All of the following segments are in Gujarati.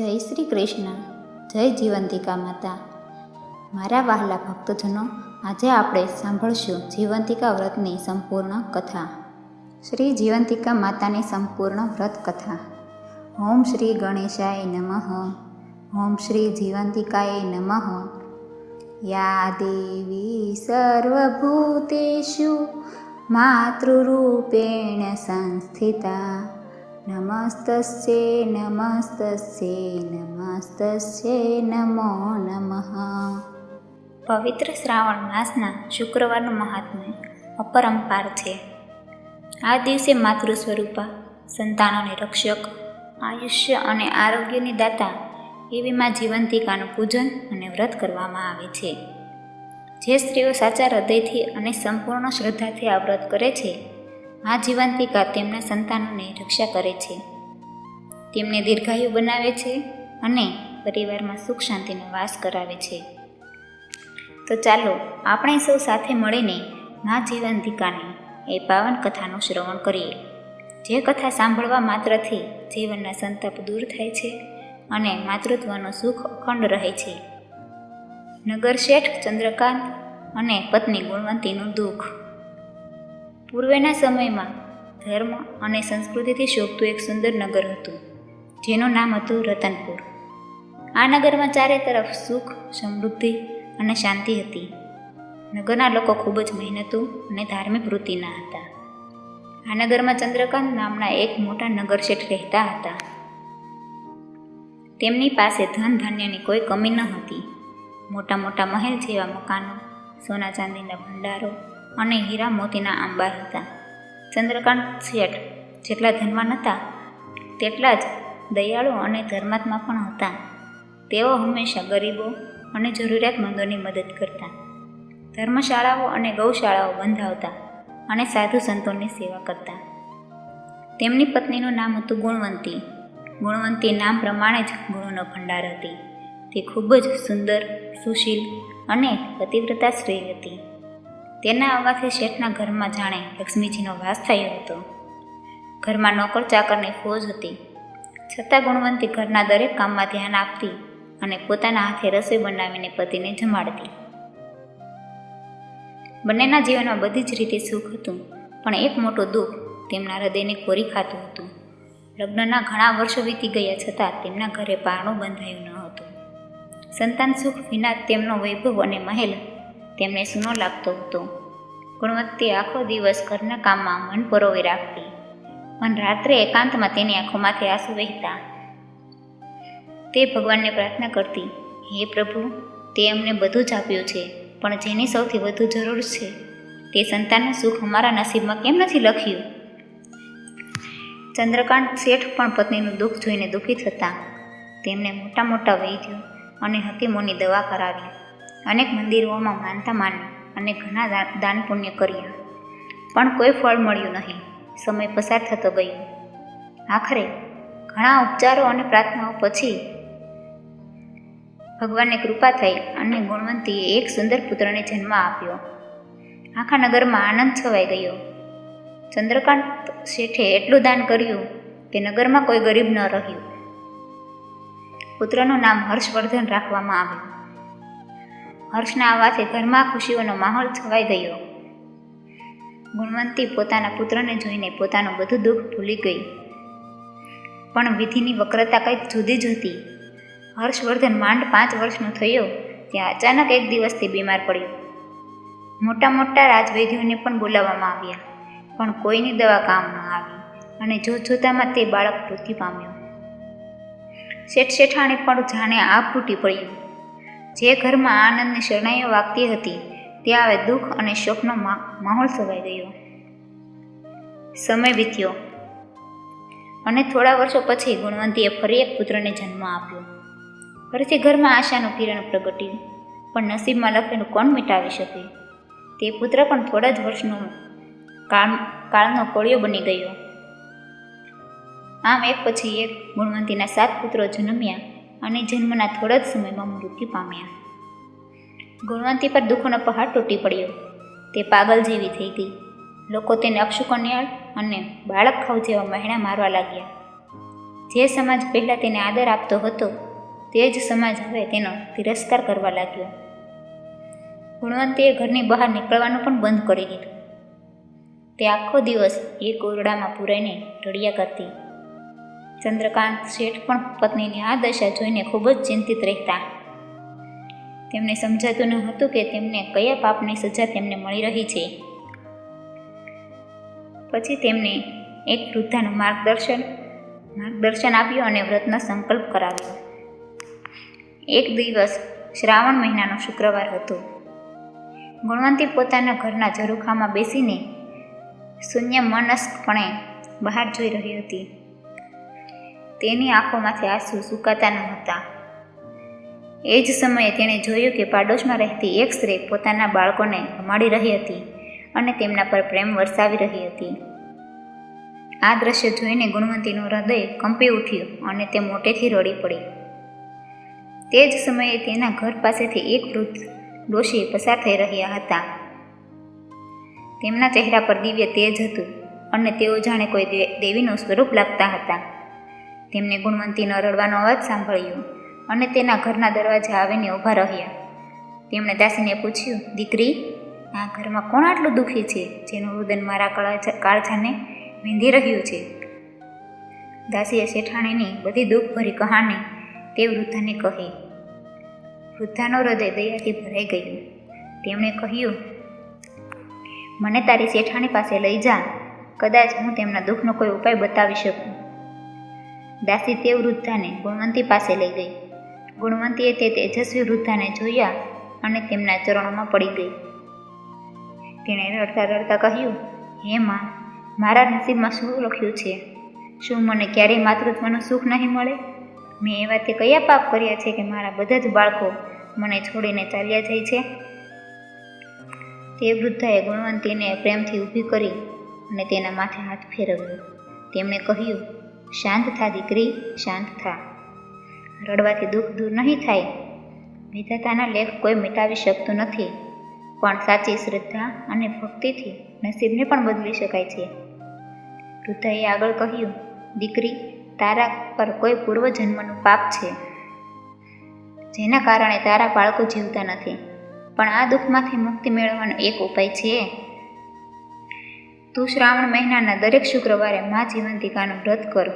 જય શ્રી કૃષ્ણ, જય જીવંતિકા માતા. મારા વહાલા ભક્તજનો, આજે આપણે સાંભળશું જીવંતિકા વ્રતની સંપૂર્ણ કથા. શ્રી જીવંતિકા માતાની સંપૂર્ણ વ્રત કથા. ઓમ શ્રી ગણેશાય નમઃ. ઓમ શ્રી જીવંતિકાય નમઃ. યા દેવી સર્વભૂતેષુ માતૃરૂપેણ સંસ્થિતા. નમસ્તસ્યે નમસ્તસ્યે નમસ્તસ્યે નમો નમઃ પવિત્ર શ્રાવણ માસના શુક્રવારનું મહાત્મ્ય અપરંપાર છે. આ દિવસે માતૃ સ્વરૂપા, સંતાનોને રક્ષક, આયુષ્ય અને આરોગ્યની દાતા એવી માં જીવંતિકાનું પૂજન અને વ્રત કરવામાં આવે છે. જે સ્ત્રીઓ સાચા હૃદયથી અને સંપૂર્ણ શ્રદ્ધાથી આ વ્રત કરે છે આ જીવંતિકા તેમના સંતાનોને રક્ષા કરે છે. તેમને દીર્ઘાયુ બનાવે છે અને પરિવારમાં સુખ શાંતિનો વાસ કરાવે છે. તો ચાલો આપણે સૌ સાથે મળીને મા જીવંતિકાની એ પાવન કથાનું શ્રવણ કરીએ. જે કથા સાંભળવા માત્રથી જીવનના સંતાપ દૂર થાય છે અને માતૃત્વનું સુખ અખંડ રહે છે. નગર શેઠ ચંદ્રકાંત અને પત્ની ગુણવંતીનું દુઃખ પૂર્વેના સમયમાં ધર્મ અને સંસ્કૃતિથી શોભતું એક સુંદર નગર હતું, જેનું નામ હતું રતનપુર. આ નગરમાં ચારે તરફ સુખ, સમૃદ્ધિ અને શાંતિ હતી. નગરના લોકો ખૂબ જ મહેનતુ અને ધાર્મિક વૃત્તિના હતા. આ નગરમાં ચંદ્રકાંત નામના એક મોટા નગર શેઠ રહેતા હતા. તેમની પાસે ધન ધાન્યની કોઈ કમી ન હતી. મોટા મોટા મહેલ જેવા મકાનો, સોના ચાંદીના ભંડારો અને હીરા મોતીના આંબાર હતા. ચંદ્રકાંત શેઠ જેટલા ધનવાન હતા, તેટલા જ દયાળુ અને ધર્માત્મા પણ હતા. તેઓ હંમેશા ગરીબો અને જરૂરિયાતમંદોની મદદ કરતા. ધર્મશાળાઓ અને ગૌશાળાઓ બંધાવતા અને સાધુ સંતોની સેવા કરતા. તેમની પત્નીનું નામ હતું ગુણવંતી. ગુણવંતી નામ પ્રમાણે જ ગુણોનો ભંડાર હતી. તે ખૂબ જ સુંદર, સુશીલ અને પતિવ્રતા સ્ત્રી હતી. તેના અવાજથી શેઠના ઘરમાં જાણે લક્ષ્મીજીનો વાસ થયો હતો. ઘરમાં નોકર ચાકરની ફોજ હતી. છતાં ગુણવંતી ઘરના દરેક કામમાં ધ્યાન આપતી અને પોતાના હાથે રસોઈ બનાવીને પતિને જમાડતી. બંનેના જીવનમાં બધી જ રીતે સુખ હતું, પણ એક મોટું દુઃખ તેમના હૃદયને કોરી ખાતું હતું. લગ્નના ઘણા વર્ષો વીતી ગયા છતાં તેમના ઘરે પારણું બંધાયું ન હતું. સંતાન સુખ વિના તેમનો વૈભવ અને મહેલ તેમને સૂનો લાગતો હતો. ગુણવત્તી આખો દિવસ ઘરના કામમાં મન પરોવી રાખતી. પણ રાત્રે એકાંતમાં તેની આંખોમાંથી આંસુ વહેતા. તે ભગવાનને પ્રાર્થના કરતી, હે પ્રભુ, તે અમને બધું જ આપ્યું છે, પણ જેની સૌથી વધુ જરૂર છે, તે સંતાનનું સુખ અમારા નસીબમાં કેમ નથી લખ્યું? ચંદ્રકાંત શેઠ પણ પત્નીનું દુઃખ જોઈને દુઃખી થતા. તેમણે મોટા મોટા વૈદ્યો અને હકીમોની દવા કરાવી. અનેક મંદિરોમાં માનતા માની અને ઘણા દાન પુણ્ય કર્યા. પણ કોઈ ફળ મળ્યું નહીં. સમય પસાર થતો ગયો. આખરે ઘણા ઉપચારો અને પ્રાર્થનાઓ પછી ભગવાનને કૃપા થઈ અને ગુણવંતીએ એક સુંદર પુત્રને જન્મ આપ્યો. આખા નગરમાં આનંદ છવાઈ ગયો. ચંદ્રકાંત શેઠે એટલું દાન કર્યું કે નગરમાં કોઈ ગરીબ ન રહ્યું. પુત્રનું નામ હર્ષવર્ધન રાખવામાં આવ્યું. હર્ષના આવવાથી ઘરમાં ખુશીઓનો માહોલ છવાઈ ગયો. ગુણવંતી પોતાના પુત્રને જોઈને પોતાનું બધું દુઃખ ભૂલી ગઈ. પણ વિધિની વક્રતા કંઈક જુદી જ હતી. હર્ષવર્ધન માંડ પાંચ વર્ષનો થયો, ત્યાં અચાનક એક દિવસથી બીમાર પડ્યો. મોટા મોટા રાજવૈદ્યોને પણ બોલાવવામાં આવ્યા, પણ કોઈની દવા કામ ન આવી અને જોતજોતામાં તે બાળક મૃત્યુ પામ્યો. શેઠ શેઠાણી પણ જાણે આ ફૂટી પડ્યું જે ઘરમાં આનંદની શરણાઈઓ વાગતી હતી, ત્યાં હવે દુઃખ અને શોકનો માહોલ સવાઈ ગયો. સમય વીત્યો અને થોડા વર્ષો પછી ગુણવંતીએ ફરી એક પુત્રને જન્મ આપ્યો. ફરીથી ઘરમાં આશાનું કિરણ પ્રગટ્યું પણ નસીબમાં લખેલું કોણ મિટાવી શકે? તે પુત્ર પણ થોડા જ વર્ષનો કાળ, કાળનો કોળિયો બની ગયો. આમ એક પછી એક ગુણવંતીના સાત પુત્રો જન્મ્યા. અને જન્મના થોડા જ સમયમાં મૃત્યુ પામ્યા. ગુણવંતી પર દુઃખનો પહાડ તૂટી પડ્યો. તે પાગલ જેવી થઈ ગઈ. લોકો તેને અક્ષુકન્યાળ અને બાળક ખાવ જેવા મહેણા મારવા લાગ્યા. જે સમાજ પહેલાં તેને આદર આપતો હતો, તે જ સમાજ હવે તેનો તિરસ્કાર કરવા લાગ્યો. ગુણવંતીએ ઘરની બહાર નીકળવાનું પણ બંધ કરી દીધું. તે આખો દિવસ એક ઓરડામાં પૂરાઈને રડ્યા કરતી. ચંદ્રકાંત શેઠ પણ પત્નીની આ દશા જોઈને ખૂબ જ ચિંતિત રહેતા. તેમને સમજાતું ન હતું કે તેમને કયા પાપની સજા તેમને મળી રહી છે. પછી તેમને એક વૃદ્ધાનું માર્ગદર્શન માર્ગદર્શન આપ્યું અને વ્રતનો સંકલ્પ કરાવ્યો. એક દિવસ શ્રાવણ મહિનાનો શુક્રવાર હતો. ગુણવંતી પોતાના ઘરના ઝરૂખામાં બેસીને શૂન્ય મનસ્કપણે બહાર જોઈ રહી હતી. તેની આંખોમાંથી આંસુ સુકાતા ન હતા. એ જ સમયે તેણે જોયું કે પાડોશમાં રહેતી એક સ્ત્રી પોતાના બાળકોને રમાડી રહી હતી અને તેમના પર પ્રેમ વરસાવી રહી હતી. આ દ્રશ્ય જોઈને ગુણવંતીનું હૃદય કંપી ઉઠ્યું અને તે મોટેથી રડી પડી. તે જ સમયે તેના ઘર પાસેથી એક વૃદ્ધ ડોશી પસાર થઈ રહ્યા હતા. તેમના ચહેરા પર દિવ્ય તેજ હતું અને તેઓ જાણે કોઈ દેવીનું સ્વરૂપ લાગતા હતા. તેમને ગુણવંતીનો રડવાનો અવાજ સાંભળ્યો અને તેના ઘરના દરવાજે આવીને ઊભા રહ્યા. તેમણે દાસીને પૂછ્યું, દીકરી, આ ઘરમાં કોણ આટલું દુઃખી છે, જેનું રુદન મારા કાળજા કાળજાને વીંધી રહ્યું છે? દાસીએ શેઠાણીની બધી દુઃખભરી કહાની તે વૃદ્ધાને કહી. વૃદ્ધાનો હૃદય દયાથી ભરાઈ ગયું. તેમણે કહ્યું, મને તારી શેઠાણી પાસે લઈ જા. કદાચ હું તેમના દુઃખનો કોઈ ઉપાય બતાવી શકું. દાસી તે વૃદ્ધાને ગુણવંતી પાસે લઈ ગઈ. ગુણવંતીએ તે તેજસ્વી વૃદ્ધાને જોયા અને તેમના ચરણોમાં પડી ગઈ. તેણે રડતા રડતા કહ્યું, હે માં, મારા નસીબમાં શું લખ્યું છે? શું મને ક્યારેય માતૃત્વનું સુખ નહીં મળે? મેં એવા તે કયા પાપ કર્યા છે કે મારા બધા જ બાળકો મને છોડીને ચાલ્યા જાય છે? તે વૃદ્ધાએ ગુણવંતીને પ્રેમથી ઊભી કરી અને તેના માથે હાથ ફેરવ્યો. તેમણે કહ્યું શાંત થા દીકરી, શાંત થા. રડવાથી દુઃખ દૂર નહીં થાય. વિધાતાના લેખ કોઈ મિટાવી શકતું નથી. પણ સાચી શ્રદ્ધા અને ભક્તિથી નસીબને પણ બદલી શકાય છે. વૃદ્ધાએ આગળ કહ્યું, દીકરી, તારા પર કોઈ પૂર્વજન્મનું પાપ છે. જેના કારણે તારા બાળકો જીવતા નથી. પણ આ દુઃખમાંથી મુક્તિ મેળવવાનો એક ઉપાય છે. તું શ્રાવણ મહિનાના દરેક શુક્રવારે મા જીવંતિકાનું વ્રત કરો.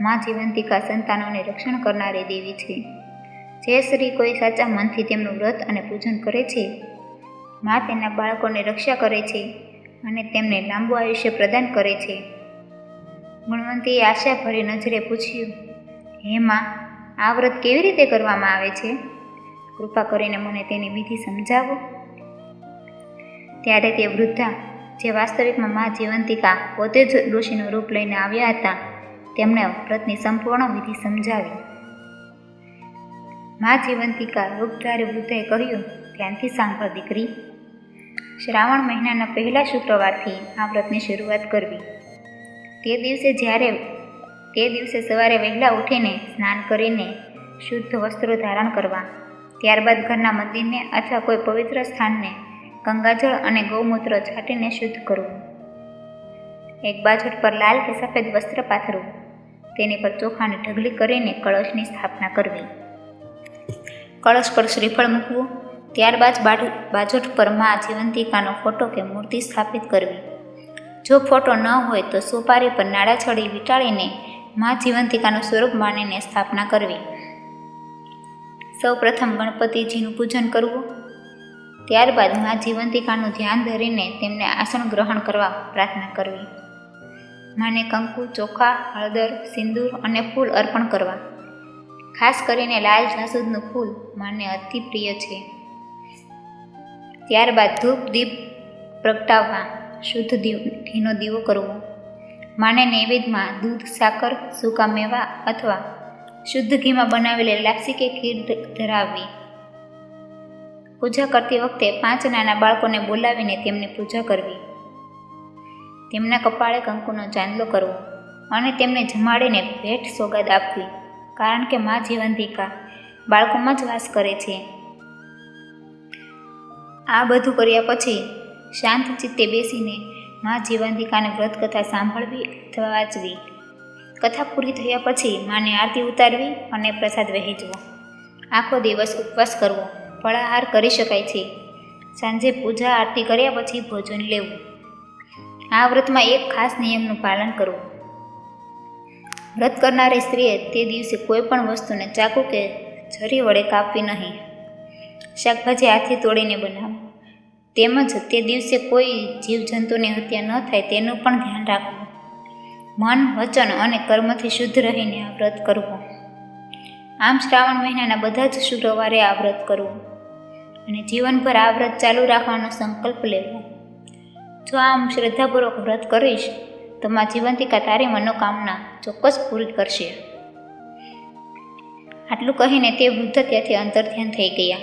મા જીવંતિકા સંતાનોને રક્ષણ કરનારી દેવી છે. જે શ્રી કોઈ સાચા મનથી તેમનું વ્રત અને પૂજન કરે છે, મા તેના બાળકોને રક્ષા કરે છે અને તેમને લાંબુ આયુષ્ય પ્રદાન કરે છે. ગુણવંતીએ આશાભરી નજરે પૂછ્યું, હે માં, આ વ્રત કેવી રીતે કરવામાં આવે છે? કૃપા કરીને મને તેની વિધિ સમજાવો. ત્યારે તે વૃદ્ધા જે વાસ્તવિકમાં મા જીવંતિકા પોતે જ ઋષિનું રૂપ લઈને આવ્યા હતા, તેમણે વ્રતની સંપૂર્ણ વિધિ સમજાવી. મા જીવંતિકા રૂપધારી વૃદ્ધાએ કહ્યું, ધ્યાનથી સાંભળ દીકરી. શ્રાવણ મહિનાના પહેલા શુક્રવારથી આ વ્રતની શરૂઆત કરવી. તે દિવસે જ્યારે, તે દિવસે સવારે વહેલા ઉઠીને સ્નાન કરીને શુદ્ધ વસ્ત્રો ધારણ કરવા, ત્યારબાદ ઘરના મંદિરને અથવા કોઈ પવિત્ર સ્થાનને ગંગાજળ અને ગૌમૂત્ર છાંટીને શુદ્ધ કરવું એક બાજટ પર લાલ કે સફેદ વસ્ત્ર પાથરવું. તેની પર ચોખાની ઢગલી કરીને કળશની સ્થાપના કરવી. કળશ પર શ્રીફળ મૂકવું. ત્યારબાદ બાજુ, બાજોટ પર મા જીવંતિકાનો ફોટો કે મૂર્તિ સ્થાપિત કરવી. જો ફોટો ન હોય તો સોપારી પર નાળા છડી વીંટાળીને મા જીવંતિકાનું સ્વરૂપ માનીને સ્થાપના કરવી. સૌ પ્રથમ ગણપતિજીનું પૂજન કરવું. ત્યારબાદ મા જીવંતિકાનું ધ્યાન ધરીને તેમને આસન ગ્રહણ કરવા પ્રાર્થના કરવી. માને કંકુ, ચોખા, હળદર, સિંદૂર અને ફૂલ અર્પણ કરવા. ખાસ કરીને લાલ જાસૂદનું ફૂલ માને અતિ પ્રિય છે. ત્યારબાદ ધૂપ, દીપ પ્રગટાવવા, શુદ્ધ દીવ, ઘીનો દીવો કરવો. માને નૈવેદ્યમાં દૂધ, સાકર, સૂકા મેવા અથવા શુદ્ધ ઘીમાં બનાવેલી લાપસી કે ખીર ધરાવવી. પૂજા કરતી વખતે પાંચ નાના બાળકોને બોલાવીને તેમની પૂજા કરવી. તેમના કપાળે કંકુનો ચાંદલો કરવો અને તેમને જમાડીને ભેટ સોગાદ આપવી. કારણ કે મા જીવંતિકા બાળકોમાં જ વાસ કરે છે. આ બધું કર્યા પછી શાંત ચિત્તે બેસીને મા જીવંતિકાને વ્રત કથા સાંભળવી અથવા વાંચવી. કથા પૂરી થયા પછી માને આરતી ઉતારવી અને પ્રસાદ વહેંચવો. આખો દિવસ ઉપવાસ કરવો. ફળાહાર કરી શકાય છે. સાંજે પૂજા આરતી કર્યા પછી ભોજન લેવું. આ વ્રતમાં એક ખાસ નિયમનું પાલન કરવું. વ્રત કરનારી સ્ત્રીએ તે દિવસે કોઈ પણ વસ્તુને ચાકુ કે છરી વડે કાપવી નહીં. શાકભાજી હાથથી તોડીને બનાવો. તેમજ તે દિવસે કોઈ જીવજંતુની હત્યા ન થાય તેનું પણ ધ્યાન રાખવું. મન, વચન અને કર્મથી શુદ્ધ રહીને આ વ્રત કરવું. આમ શ્રાવણ મહિનાના બધા જ શુક્રવારે આ વ્રત કરવું. અને જીવનભર આ વ્રત ચાલુ રાખવાનો સંકલ્પ લેવો. જો આમ શ્રદ્ધાપૂર્વક વ્રત કરીશ, તો મા જીવંતિકા તારી મનોકામના ચોક્કસ પૂરી કરશે. આટલું કહીને તે વૃદ્ધ ત્યાંથી અંતર્ધ્યાન થઈ ગયા.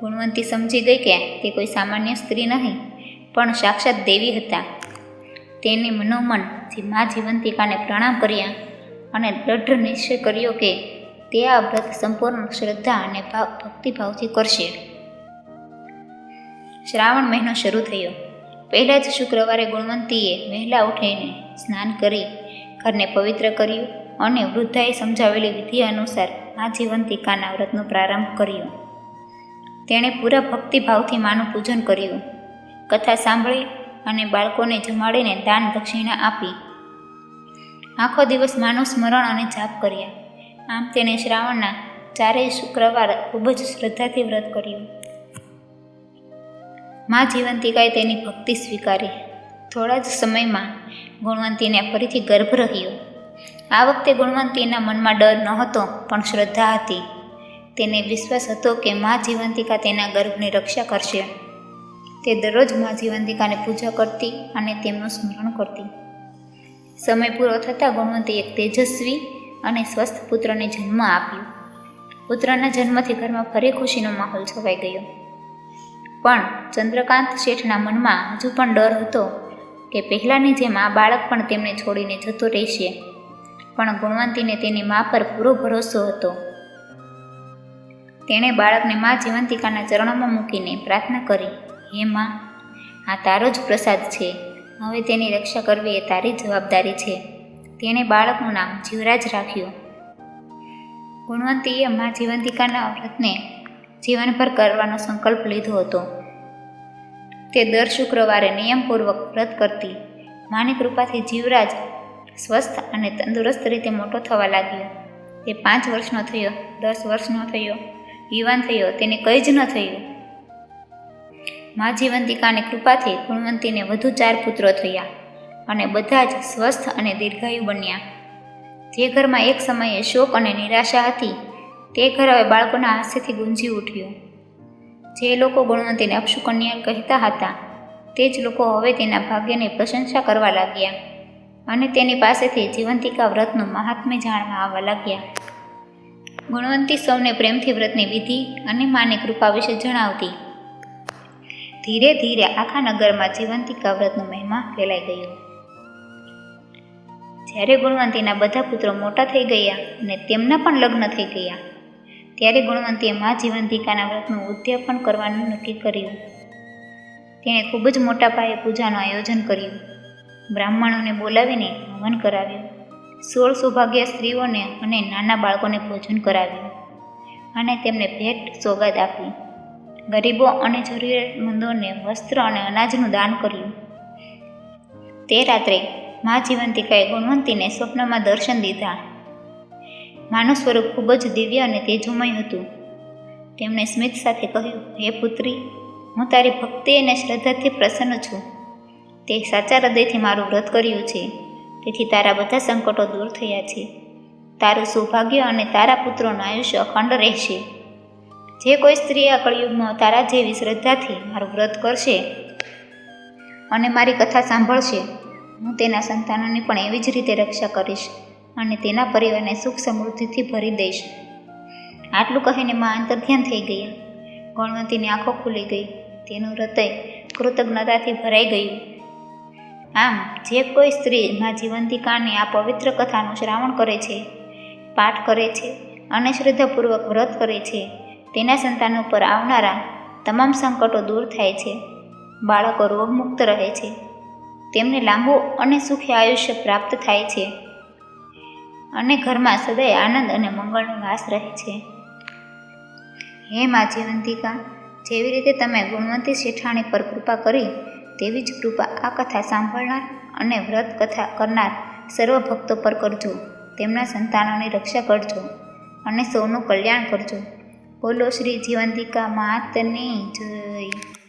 ગુણવંતી સમજી ગઈ કે તે કોઈ સામાન્ય સ્ત્રી નહીં, પણ સાક્ષાત દેવી હતા. તેને મનોમન જે મા જીવંતિકાને પ્રણામ કર્યા અને દઢ નિશ્ચય કર્યો કે તે આ વ્રત સંપૂર્ણ શ્રદ્ધા અને ભાવ ભક્તિભાવથી કરશે. શ્રાવણ મહિનો શરૂ થયો. પહેલા જ શુક્રવારે ગુણવંતીએ વહેલા ઉઠીને સ્નાન કરી ઘરને પવિત્ર કર્યું અને વૃદ્ધાએ સમજાવેલી વિધિ અનુસાર આ જીવંતિકાના વ્રતનો પ્રારંભ કર્યો. તેણે પૂરા ભક્તિભાવથી માનું પૂજન કર્યું. કથા સાંભળી અને બાળકોને જમાડીને દાન દક્ષિણા આપી. આખો દિવસ માનું સ્મરણ અને જાપ કર્યા. આમ તેણે શ્રાવણના ચારેય શુક્રવાર ખૂબ જ શ્રદ્ધાથી વ્રત કર્યું. મા જીવંતિકાએ તેની ભક્તિ સ્વીકારી. થોડા જ સમયમાં ગુણવંતીને ફરીથી ગર્ભ રહ્યો. આ વખતે ગુણવંતીના મનમાં ડર નહોતો, પણ શ્રદ્ધા હતી. તેને વિશ્વાસ હતો કે મા જીવંતિકા તેના ગર્ભની રક્ષા કરશે. તે દરરોજ મા જીવંતિકાને પૂજા કરતી અને તેમનું સ્મરણ કરતી. સમય પૂરો થતાં ગુણવંતી એક તેજસ્વી અને સ્વસ્થ પુત્રને જન્મ આપ્યો. પુત્રના જન્મથી ઘરમાં ફરી ખુશીનો માહોલ છવાઈ ગયો. પણ ચંદ્રકાંત શેઠના મનમાં હજુ પણ ડર હતો કે પહેલાંની જેમ આ બાળક પણ તેમને છોડીને જતો રહેશે. પણ ગુણવંતીને તેની મા પર પૂરો ભરોસો હતો. તેણે બાળકને મા જીવંતિકાના ચરણોમાં મૂકીને પ્રાર્થના કરી, હે મા, આ તારો જ પ્રસાદ છે. હવે તેની રક્ષા કરવી એ તારી જવાબદારી છે. તેણે બાળકનું નામ જીવરાજ રાખ્યું. ગુણવંતીએ મા જીવંતિકાના વ્રતને જીવનભર કરવાનો સંકલ્પ લીધો હતો. તે દર શુક્રવારે નિયમપૂર્વક વ્રત કરતી માની કૃપાથી જીવરાજ સ્વસ્થ અને તંદુરસ્ત રીતે મોટો થવા લાગ્યો. તે પાંચ વર્ષનો થયો, દસ વર્ષનો થયો, યુવાન થયો, તેને કંઈ જ ન થયું. મા જીવંતિકાની કૃપાથી ગુણવંતીને વધુ ચાર પુત્રો થયા. અને બધા જ સ્વસ્થ અને દીર્ઘાયુ બન્યા. જે ઘરમાં એક સમયે શોક અને નિરાશા હતી, તે ઘર હવે બાળકોના હાસ્યથી ગુંજી ઉઠ્યું. જે લોકો ગુણવંતીને અપશુકન્યા કહેતા હતા, તે જ લોકો હવે તેના ભાગ્યની પ્રશંસા કરવા લાગ્યા અને તેની પાસેથી જીવંતિકા વ્રતનું મહાત્મ્ય જાણવા આવવા લાગ્યા. ગુણવંતી સૌને પ્રેમથી વ્રતની વિધિ અને માની કૃપા વિશે જણાવતી. ધીરે ધીરે આખા નગરમાં જીવંતિકા વ્રતનો મહિમા ફેલાઈ ગયો. જ્યારે ગુણવંતીના બધા પુત્રો મોટા થઈ ગયા અને તેમના પણ લગ્ન થઈ ગયા, ત્યારે ગુણવંતીએ મા જીવંતિકાના વ્રતનું ઉદ્યાપન કરવાનું નક્કી કર્યું. તેણે ખૂબ જ મોટા પાયે પૂજાનું આયોજન કર્યું. બ્રાહ્મણોને બોલાવીને હવન કરાવ્યું. સોળ સૌભાગ્ય સ્ત્રીઓને અને નાના બાળકોને ભોજન કરાવ્યું અને તેમને ભેટ સોગાદ આપી. ગરીબો અને જરૂરિયાતમંદોને વસ્ત્ર અને અનાજનું દાન કર્યું. તે રાત્રે મા જીવંતિકાએ ગુણવંતીને સ્વપ્નમાં દર્શન દીધા. માનું સ્વરૂપ ખૂબ જ દિવ્ય અને તેજોમય હતું. તેમણે સ્મિત સાથે કહ્યું, હે પુત્રી, હું તારી ભક્તિ અને શ્રદ્ધાથી પ્રસન્ન છું. તે સાચા હૃદયથી મારું વ્રત કર્યું છે. તેથી તારા બધા સંકટો દૂર થયા છે. તારું સૌભાગ્ય અને તારા પુત્રોનું આયુષ્ય અખંડ રહેશે. જે કોઈ સ્ત્રી આ કળિયુગમાં તારા જેવી શ્રદ્ધાથી મારું વ્રત કરશે અને મારી કથા સાંભળશે હું તેના સંતાનોની પણ એવી જ રીતે રક્ષા કરીશ અને તેના પરિવારને સુખ સમૃદ્ધિથી ભરી દઈશ. આટલું કહીને માં અંતર્ધ્યાન થઈ ગયા. ગણવંતીની આંખો ખુલી ગઈ. તેનું હૃદય કૃતજ્ઞતાથી ભરાઈ ગયું. આમ, જે કોઈ સ્ત્રી માં જીવંતિકાની આ પવિત્ર કથાનું શ્રાવણ કરે છે, પાઠ કરે છે અને શ્રદ્ધાપૂર્વક વ્રત કરે છે, તેના સંતાનો પર આવનારા તમામ સંકટો દૂર થાય છે. બાળકો રોગમુક્ત રહે છે. તેમને લાંબુ અને સુખી આયુષ્ય પ્રાપ્ત થાય છે. અને ઘરમાં સદાય આનંદ અને મંગળનો વાસ રહે છે. હે મા જીવંતિકા, જેવી રીતે તમે ગુણવંતી શેઠાણી પર કૃપા કરી, તેવી જ કૃપા આ કથા સાંભળનાર અને વ્રત કથા કરનાર સર્વ ભક્તો પર કરજો. તેમના સંતાનોની રક્ષા કરજો અને સૌનું કલ્યાણ કરજો. બોલો શ્રી જીવંતિકા માતની જય.